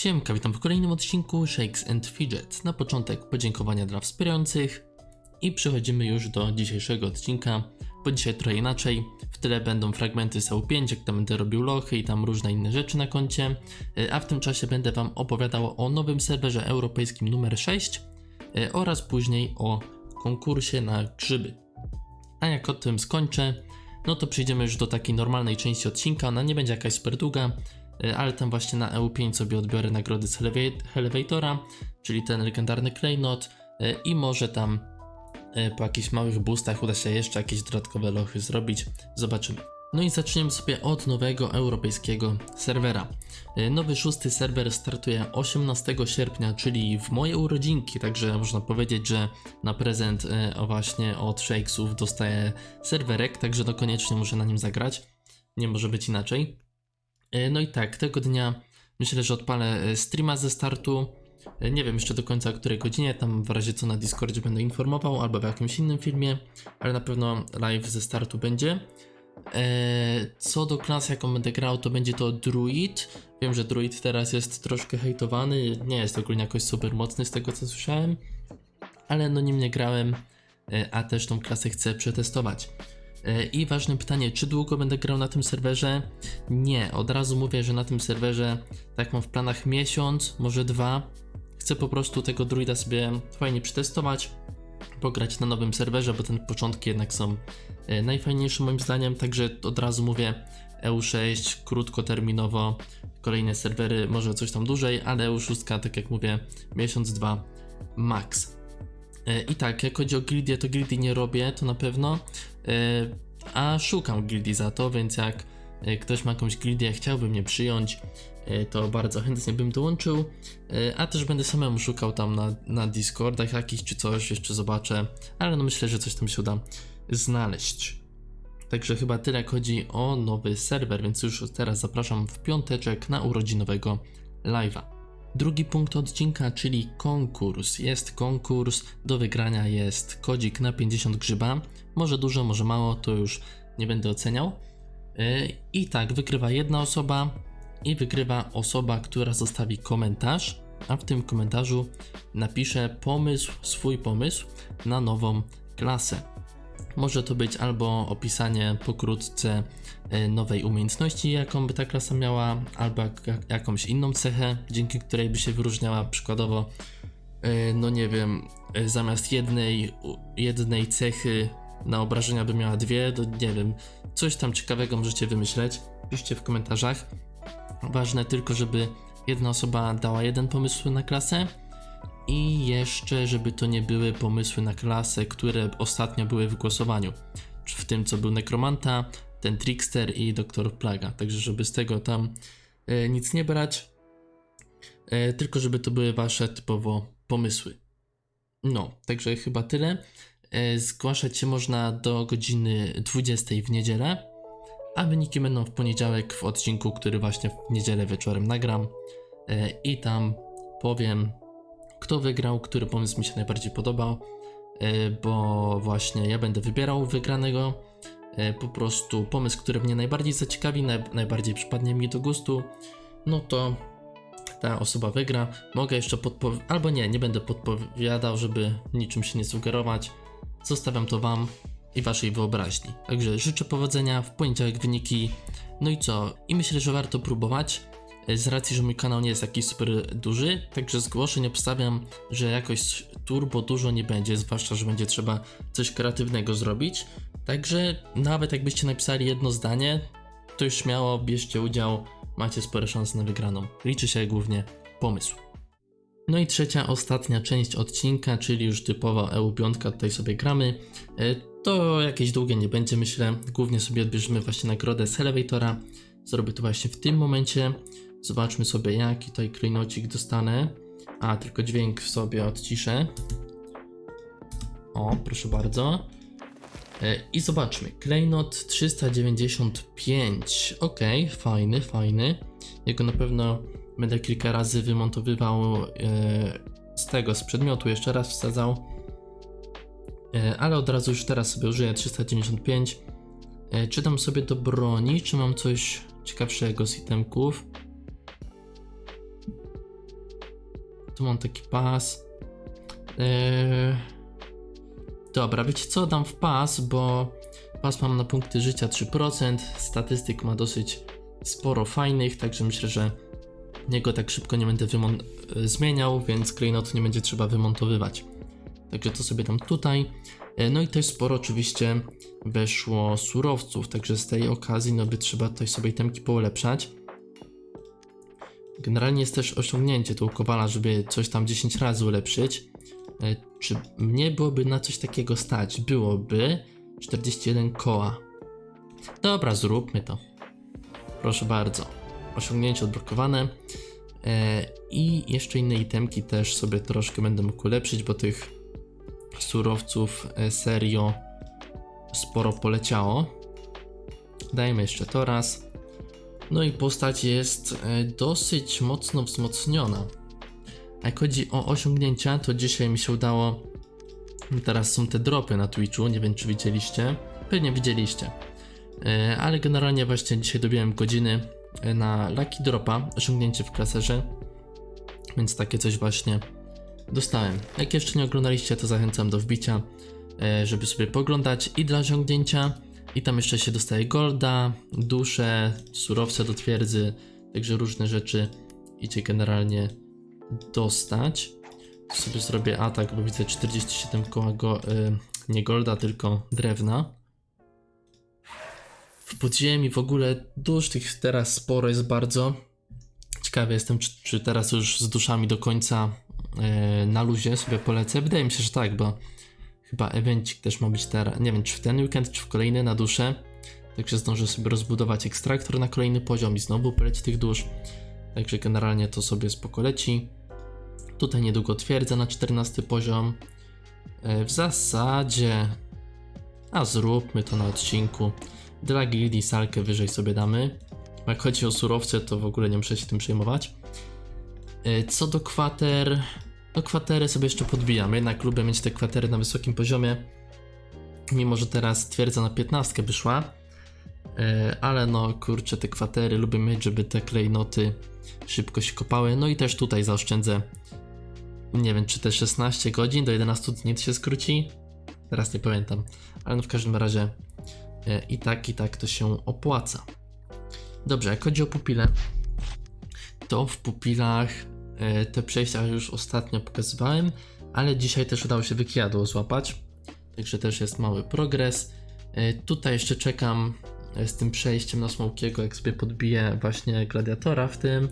Siemka, witam w kolejnym odcinku Shakes and Fidgets. Na początek podziękowania dla wspierających i przechodzimy już do dzisiejszego odcinka, bo dzisiaj trochę inaczej. W tyle będą fragmenty z EU5, jak tam będę robił lochy i tam różne inne rzeczy na koncie, e, a w tym czasie będę Wam opowiadał o nowym serwerze europejskim numer 6 e, oraz później o konkursie na grzyby. A jak o tym skończę, no to przejdziemy już do takiej normalnej części odcinka. Ona nie będzie jakaś super długa, ale tam właśnie na EU5 sobie odbiorę nagrody z Eleva- Elevatora, czyli ten legendarny klejnot y, i może tam y, po jakichś małych boostach uda się jeszcze jakieś dodatkowe lochy zrobić. Zobaczymy. No i zaczniemy sobie od nowego europejskiego serwera. Nowy szósty serwer startuje 18 sierpnia, czyli w moje urodzinki, także można powiedzieć, że na prezent właśnie od Shakesów dostaję serwerek, także to koniecznie muszę na nim zagrać. Nie może być inaczej. Y, No i tak, tego dnia myślę, że odpalę y, streama ze startu. Y, Nie wiem jeszcze do końca o której godzinie, tam w razie co na Discordzie będę informował albo w jakimś innym filmie, ale na pewno live ze startu będzie. Co do klas, jaką będę grał, to będzie to druid. Wiem, że druid teraz jest troszkę hejtowany, nie jest ogólnie jakoś super mocny z tego co słyszałem, ale no nim nie grałem, e, a też tą klasę chcę przetestować. E, I ważne pytanie, czy długo będę grał na tym serwerze? Nie, od razu mówię, że na tym serwerze tak mam w planach miesiąc, może dwa. Chcę po prostu tego druida sobie fajnie przetestować, pograć na nowym serwerze, bo ten początki jednak są e, najfajniejsze moim zdaniem, także od razu mówię EU6 krótkoterminowo, kolejne serwery może coś tam dłużej, ale EU6 tak jak mówię miesiąc, dwa max. E, I tak, jak chodzi o gildię, to gildii nie robię, to na pewno, a szukam gildii za to, więc jak e, ktoś ma jakąś gildię, chciałby mnie przyjąć, e, to bardzo chętnie bym dołączył, e, a też będę samemu szukał tam na, na Discordach jakichś czy coś, jeszcze zobaczę, ale no myślę, że coś tam się uda znaleźć. Także chyba tyle jak chodzi o nowy serwer, więc już teraz zapraszam w piąteczek na urodzinowego live'a. Drugi punkt odcinka, czyli konkurs. Jest konkurs, do wygrania jest kodzik na 50 grzyba. Może dużo, może mało, to już nie będę oceniał. Yy, I tak, wygrywa jedna osoba i wygrywa osoba, która zostawi komentarz, a w tym komentarzu napisze pomysł, swój pomysł na nową klasę. Może to być albo opisanie pokrótce nowej umiejętności, jaką by ta klasa miała, albo jak, jak, jakąś inną cechę, dzięki której by się wyróżniała. Przykładowo, e, no nie wiem, e, zamiast jednej, jednej cechy na obrażenia by miała dwie, to nie wiem, coś tam ciekawego możecie wymyśleć. Piszcie w komentarzach. Ważne tylko, żeby jedna osoba dała jeden pomysł na klasę, i jeszcze, żeby to nie były pomysły na klasę, które ostatnio były w głosowaniu. Czy W tym, co był Nekromanta, ten Trickster i Doktor Plaga. Także, żeby z tego tam e, nic nie brać, e, tylko żeby to były wasze typowo pomysły. No, także chyba tyle. E, zgłaszać się można do godziny 20 w niedzielę, a wyniki będą w poniedziałek w odcinku, który właśnie w niedzielę wieczorem nagram. I tam powiem, kto wygrał, który pomysł mi się najbardziej podobał, bo właśnie ja będę wybierał wygranego. E, Po prostu pomysł, który mnie najbardziej zaciekawi, naj, najbardziej przypadnie mi do gustu, no to ta osoba wygra. Mogę jeszcze podpowiedzieć, albo nie, nie będę podpowiadał, żeby niczym się nie sugerować. Zostawiam to Wam i Waszej wyobraźni. Także życzę powodzenia, w poniedziałek wyniki. No i co? I myślę, że warto próbować. E, Z racji, że mój kanał nie jest jakiś super duży, także zgłoszeń obstawiam, że jakoś turbo dużo nie będzie, zwłaszcza, że będzie trzeba coś kreatywnego zrobić. Także nawet jakbyście napisali jedno zdanie, to już śmiało bierzcie udział, macie spore szanse na wygraną. Liczy się głównie pomysł. No i trzecia, ostatnia część odcinka, czyli już typowa EU5, tutaj sobie gramy. E, To jakieś długie nie będzie, myślę. Głównie sobie odbierzemy właśnie nagrodę z Elevatora. Zrobię to właśnie w tym momencie. Zobaczmy sobie, jaki tutaj klejnocik dostanę. A, tylko dźwięk w sobie odciszę. O, proszę bardzo. E, I zobaczmy. Klejnot 395. Ok, fajny, fajny. Jego na pewno będę kilka razy wymontowywał e, z tego, z przedmiotu, jeszcze raz wsadzał. E, ale od razu już teraz sobie użyję 395. E, czytam sobie do broni, czy mam coś ciekawszego z itemków. Tu mam taki pas. Eee... Dobra, wiecie co, dam w pas, bo pas mam na punkty życia 3%, statystyk ma dosyć sporo fajnych, także myślę, że niego tak szybko nie będę e, zmieniał, więc klejnotu nie będzie trzeba wymontowywać. Także to sobie dam tutaj. E, No i też sporo oczywiście weszło surowców, także z tej okazji no by trzeba tutaj sobie temki poulepszać. Generalnie jest też osiągnięcie tu Kowala, żeby coś tam 10 razy ulepszyć. E, Czy mnie byłoby na coś takiego stać? Byłoby 41 koła. Dobra, zróbmy to. Proszę bardzo. Osiągnięcie odblokowane. E, I jeszcze inne itemki też sobie troszkę będę mógł ulepszyć, bo tych surowców e, serio sporo poleciało. Dajmy jeszcze to raz. No i postać jest dosyć mocno wzmocniona. A jak chodzi o osiągnięcia, to dzisiaj mi się udało. Teraz są te dropy na Twitchu, nie wiem czy widzieliście. Pewnie widzieliście. E, Ale generalnie właśnie dzisiaj dobiłem godziny e, na Lucky Dropa, osiągnięcie w klaserze. Więc takie coś właśnie dostałem. Jak jeszcze nie oglądaliście, to zachęcam do wbicia, e, żeby sobie poglądać i dla osiągnięcia. I tam jeszcze się dostaje golda, dusze, surowce do twierdzy, także różne rzeczy idzie generalnie dostać. Sobie zrobię atak, bo widzę 47 koła go, y, nie golda, tylko drewna. W podziemi w ogóle dusz tych teraz sporo jest bardzo. Ciekawy jestem, czy, czy teraz już z duszami do końca e, na luzie sobie polecę. Wydaje mi się, że tak, bo chyba evencik też ma być teraz. Nie wiem, czy w ten weekend, czy w kolejny na duszę. Także zdążę sobie rozbudować ekstraktor na kolejny poziom i znowu poleci tych dusz. Także generalnie to sobie spoko leci. Tutaj niedługo twierdza na 14 poziom. E, W zasadzie. A zróbmy to na odcinku. Dla gildii salkę wyżej sobie damy. Jak chodzi o surowce, to w ogóle nie muszę się tym przejmować. E, Co do kwater. No kwatery sobie jeszcze podbijam. Jednak lubię mieć te kwatery na wysokim poziomie. Mimo, że teraz twierdza na 15 wyszła. E, Ale no kurczę, te kwatery lubię mieć, żeby te klejnoty szybko się kopały. No i też tutaj zaoszczędzę. Nie wiem, czy te 16 godzin do 11 dni to się skróci. Teraz nie pamiętam. Ale no w każdym razie e, i tak, i tak to się opłaca. Dobrze, jak chodzi o pupile, to w pupilach e, te przejścia już ostatnio pokazywałem, ale dzisiaj też udało się wykijadło złapać, także też jest mały progres. E, Tutaj jeszcze czekam z tym przejściem na Smokiego, jak sobie podbiję właśnie gladiatora w tym.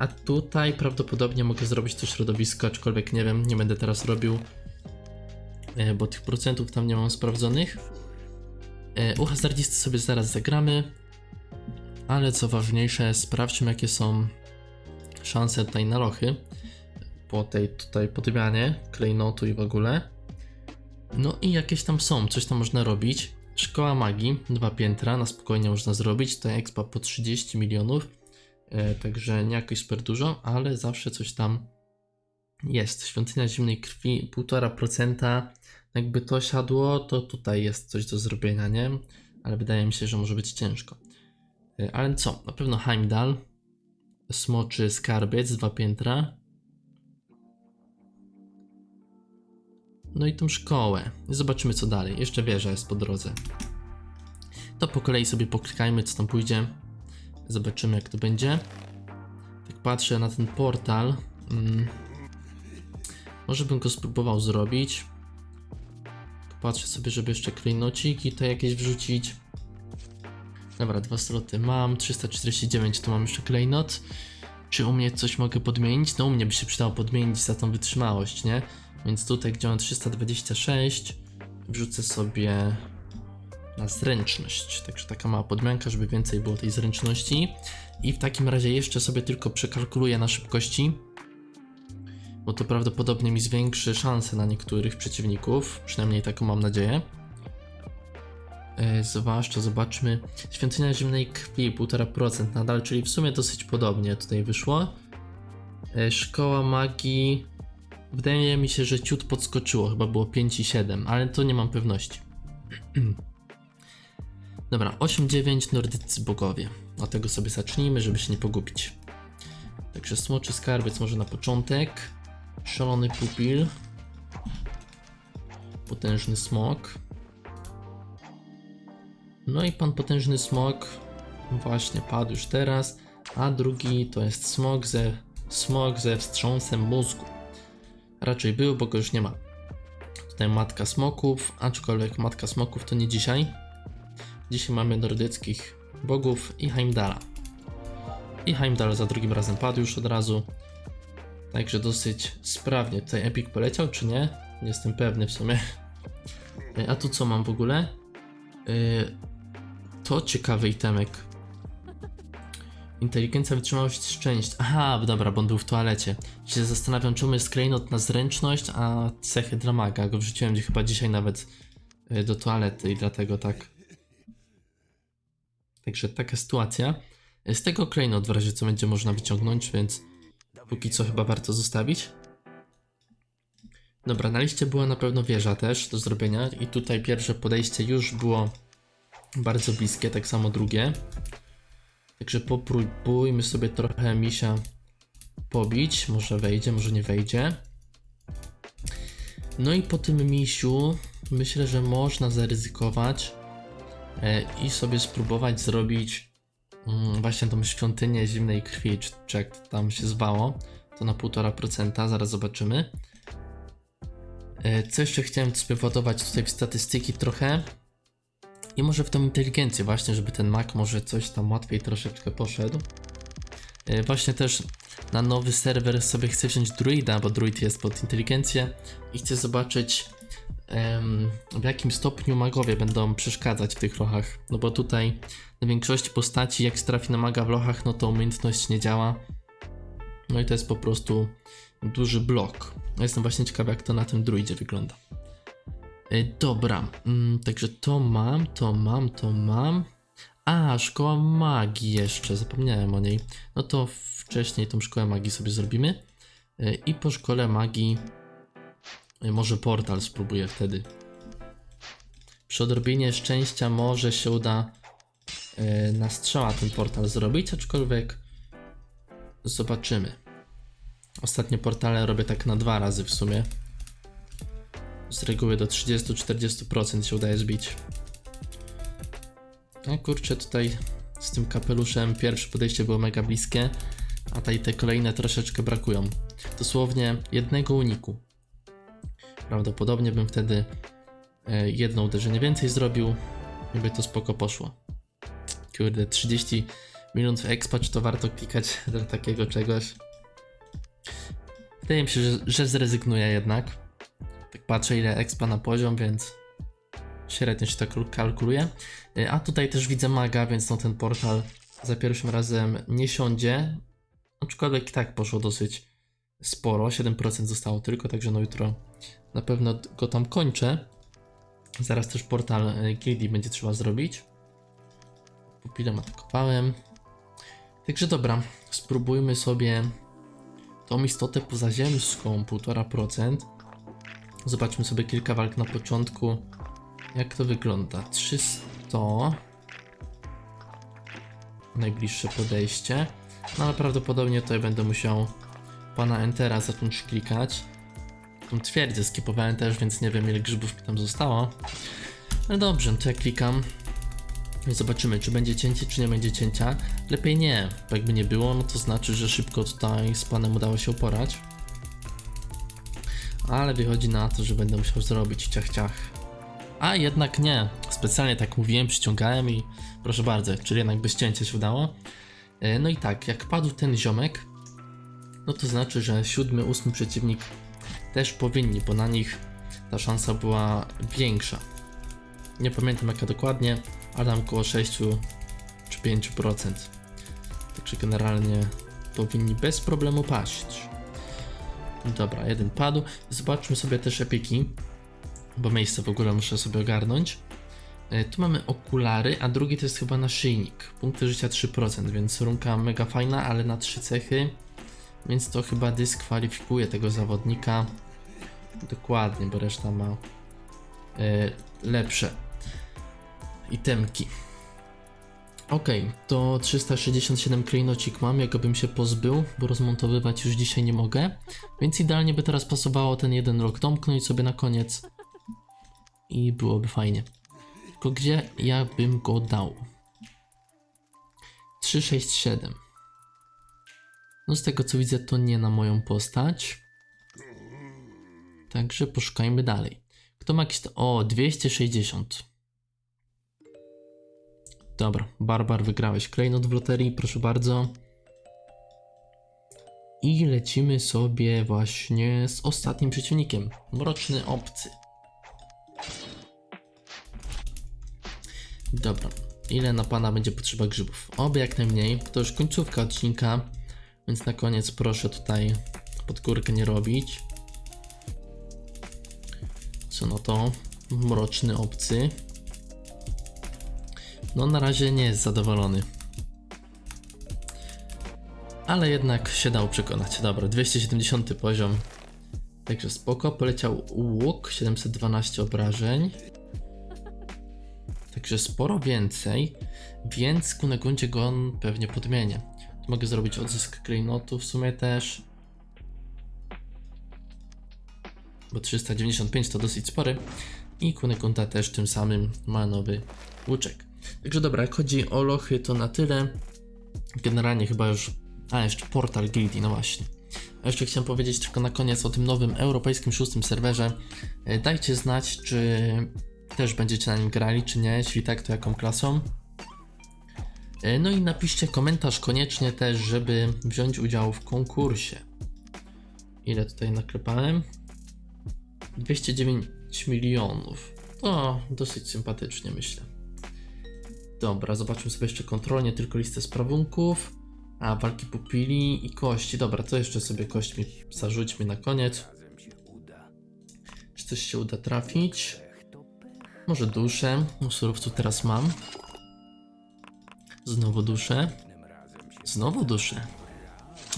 A tutaj prawdopodobnie mogę zrobić to środowisko, aczkolwiek nie wiem, nie będę teraz robił, e, bo tych procentów tam nie mam sprawdzonych. E, U hazardzisty sobie zaraz zagramy, ale co ważniejsze, sprawdźmy jakie są szanse tutaj na lochy po tej tutaj podmianie klejnotu i w ogóle. No i jakieś tam są, coś tam można robić. Szkoła magii, dwa piętra, na spokojnie można zrobić. To expa po 30 milionów, także nie jakoś super dużo, ale zawsze coś tam jest. Świątynia zimnej krwi 1,5%. Jakby to siadło, to tutaj jest coś do zrobienia, nie? Ale wydaje mi się, że może być ciężko. E, Ale co? Na pewno Heimdall, Smoczy Skarbiec, dwa piętra. No i tą szkołę. Zobaczymy co dalej. Jeszcze wieża jest po drodze. To po kolei sobie poklikajmy co tam pójdzie. Zobaczymy jak to będzie. Tak patrzę na ten portal. Mm. Może bym go spróbował zrobić. Tak Patrzę sobie, żeby jeszcze klejnociki to jakieś wrzucić. Dobra, dwa sloty mam. 349 to mam jeszcze klejnot. Czy u mnie coś mogę podmienić? No u mnie by się przydało podmienić za tą wytrzymałość, nie? Więc tutaj, gdzie mam 326, wrzucę sobie na zręczność. Także taka mała podmianka, żeby więcej było tej zręczności. I w takim razie jeszcze sobie tylko przekalkuluję na szybkości, bo to prawdopodobnie mi zwiększy szanse na niektórych przeciwników. Przynajmniej taką mam nadzieję. E, Zwłaszcza zobaczmy. Świątynia zimnej krwi 1,5% nadal, czyli w sumie dosyć podobnie tutaj wyszło. E, Szkoła magii. Wydaje mi się, że ciut podskoczyło, chyba było 5,7, ale to nie mam pewności. Dobra, 8,9 nordycy bogowie. Od tego sobie zacznijmy, żeby się nie pogubić. Także smoczy skarbiec może na początek. Szalony pupil. Potężny smok. No i pan potężny smok właśnie padł już teraz, a drugi to jest smok ze, smok ze wstrząsem mózgu. Raczej był, bo go już nie ma. Tutaj matka smoków, aczkolwiek matka smoków to nie dzisiaj. Dzisiaj mamy nordyckich bogów i Heimdala. I Heimdall za drugim razem padł już od razu. Także dosyć sprawnie. Tutaj Epic poleciał, czy nie? Nie jestem pewny w sumie. E, A tu co mam w ogóle? Yy, to ciekawy itemek. Inteligencja, wytrzymałość, szczęście. Aha, dobra, bo on był w toalecie. Się zastanawiam, czemu jest klejnot na zręczność, a cechy dla maga. Go wrzuciłem gdzie chyba dzisiaj nawet y, do toalety i dlatego tak. Także taka sytuacja. Z tego klejnot w razie co będzie można wyciągnąć, więc póki co chyba warto zostawić. Dobra, na liście była na pewno wieża też do zrobienia i tutaj pierwsze podejście już było bardzo bliskie, tak samo drugie. Także popróbujmy sobie trochę misia pobić. Może wejdzie, może nie wejdzie. No i po tym misiu myślę, że można zaryzykować i sobie spróbować zrobić mm, właśnie tą świątynię zimnej krwi, czy, jak tam się zwało. To na 1,5%, zaraz zobaczymy. E, Co jeszcze chciałem sobie władować tutaj w statystyki trochę. I może w tą inteligencję właśnie, żeby ten Mac może coś tam łatwiej troszeczkę poszedł. Yy, Właśnie też na nowy serwer sobie chcę wziąć druida, bo druid jest pod inteligencję i chcę zobaczyć w jakim stopniu magowie będą przeszkadzać w tych lochach. No bo tutaj na większości postaci jak trafi na maga w lochach, no to umiejętność nie działa. No i to jest po prostu duży blok. Jestem właśnie ciekawy jak to na tym druidzie wygląda. E, Dobra, mm, także to mam, to mam, to mam. A, szkoła magii jeszcze, zapomniałem o niej. No to wcześniej tą szkołę magii sobie zrobimy. E, I po szkole magii może portal spróbuję wtedy. Przy odrobinie szczęścia może się uda e, na strzała ten portal zrobić, aczkolwiek zobaczymy. Ostatnie portale robię tak na dwa razy w sumie. Z reguły do 30-40% się udaje zbić. No kurczę, tutaj z tym kapeluszem pierwsze podejście było mega bliskie, a tutaj te kolejne troszeczkę brakują. Dosłownie jednego uniku. Prawdopodobnie bym wtedy e, jedno uderzenie więcej zrobił i by to spoko poszło. Kurde, 30 minut w expa, czy to warto klikać dla takiego czegoś? Wydaje mi się, że, że zrezygnuję jednak. Tak patrzę ile expa na poziom, więc średnio się tak kalkuluje. Y, A tutaj też widzę maga, więc no ten portal za pierwszym razem nie siądzie. Aczkolwiek i tak poszło dosyć sporo, 7% zostało tylko, także no jutro na pewno go tam kończę. Zaraz też portal y, gildii będzie trzeba zrobić. Pupilem atakowałem. Także dobra, spróbujmy sobie tą istotę pozaziemską, 1,5%. Zobaczmy sobie kilka walk na początku. Jak to wygląda? 300. Najbliższe podejście. No ale prawdopodobnie tutaj będę musiał pana Entera zacząć klikać. Tą twierdzę skipowałem też, więc nie wiem ile grzybów mi tam zostało. Ale dobrze, no to ja klikam. I zobaczymy, czy będzie cięcie, czy nie będzie cięcia. Lepiej nie, bo jakby nie było, no to znaczy, że szybko tutaj z panem udało się uporać. Ale wychodzi na to, że będę musiał zrobić ciach ciach. A jednak nie. Specjalnie tak mówiłem, przyciągałem i proszę bardzo, czyli jednak bez cięcia się udało. E, No i tak, jak padł ten ziomek, no to znaczy, że siódmy, ósmy przeciwnik też powinni, bo na nich ta szansa była większa. Nie pamiętam jaka dokładnie, ale tam około 6 czy 5%. Także generalnie powinni bez problemu paść. Dobra, jeden padł. Zobaczmy sobie też epiki, bo miejsce w ogóle muszę sobie ogarnąć. E, Tu mamy okulary, a drugi to jest chyba naszyjnik. Punkty życia 3%, więc runka mega fajna, ale na 3 cechy. Więc to chyba dyskwalifikuje tego zawodnika. Dokładnie, bo reszta ma e, lepsze itemki. Okej, to 367 klejnocik mam, jago bym się pozbył, bo rozmontowywać już dzisiaj nie mogę. Więc idealnie by teraz pasowało ten jeden rok domknąć sobie na koniec. I byłoby fajnie. Tylko gdzie ja bym go dał? 367. No z tego co widzę to nie na moją postać. Także poszukajmy dalej. Kto ma jakieś... O, 260. Dobra, Barbar wygrałeś klejnot w loterii, proszę bardzo. I lecimy sobie właśnie z ostatnim przeciwnikiem. Mroczny obcy. Dobra, ile na pana będzie potrzeba grzybów? Oby jak najmniej. To już końcówka odcinka, więc na koniec proszę tutaj pod górkę nie robić. Co no to? Mroczny obcy. No na razie nie jest zadowolony. Ale jednak się dał przekonać. Dobra, 270 poziom. Także spoko. Poleciał łuk, 712 obrażeń. Także sporo więcej, więc Kunegundzie go on pewnie podmienię. Mogę zrobić odzysk klejnotu w sumie też. Bo 395 to dosyć spory. I Kunegunda też tym samym ma nowy łuczek. Także dobra, jak chodzi o lochy to na tyle. Generalnie chyba już... A, jeszcze portal Guildy, no właśnie. A jeszcze chciałem powiedzieć tylko na koniec o tym nowym europejskim szóstym serwerze. E, Dajcie znać, czy też będziecie na nim grali, czy nie. Jeśli tak, to jaką klasą. E, No i napiszcie komentarz koniecznie też, żeby wziąć udział w konkursie. Ile tutaj naklepałem? 209 milionów. To dosyć sympatycznie myślę. Dobra, zobaczmy sobie jeszcze kontrolnie tylko listę sprawunków. A, walki pupili i kości. Dobra, to jeszcze sobie kośćmi zarzućmy na koniec. Czy coś się uda trafić? Może duszę. No, surowców teraz mam. Znowu duszę. Znowu duszę.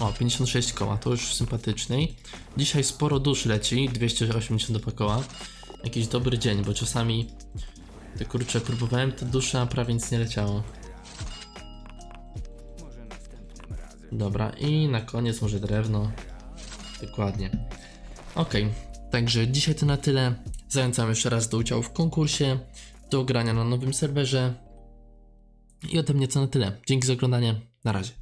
O, 56 koła, to już sympatyczniej. Dzisiaj sporo dusz leci, 282 koła. Jakiś dobry dzień, bo czasami te kurcze próbowałem te dusze, a prawie nic nie leciało. Dobra, i na koniec może drewno. Dokładnie. Ok, także dzisiaj to na tyle. Zachęcam jeszcze raz do udziału w konkursie, do grania na nowym serwerze. I ode mnie to na tyle. Dzięki za oglądanie. Na razie.